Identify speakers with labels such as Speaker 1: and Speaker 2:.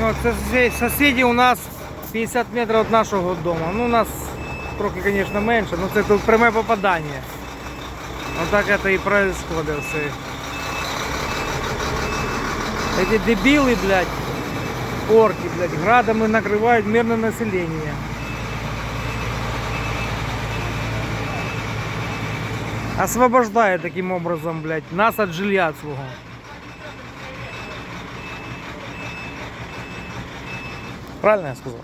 Speaker 1: Ну, соседи у нас 50 метров от нашего дома. Ну, у нас трохи, звісно, менше, але це тут пряме попадання. Отак це і происходит все. Эти дебилы, блядь, орки, блядь, градами накрывают мирное население. Освобождая таким образом, блядь, нас от жилья свого. Правильно я сказал?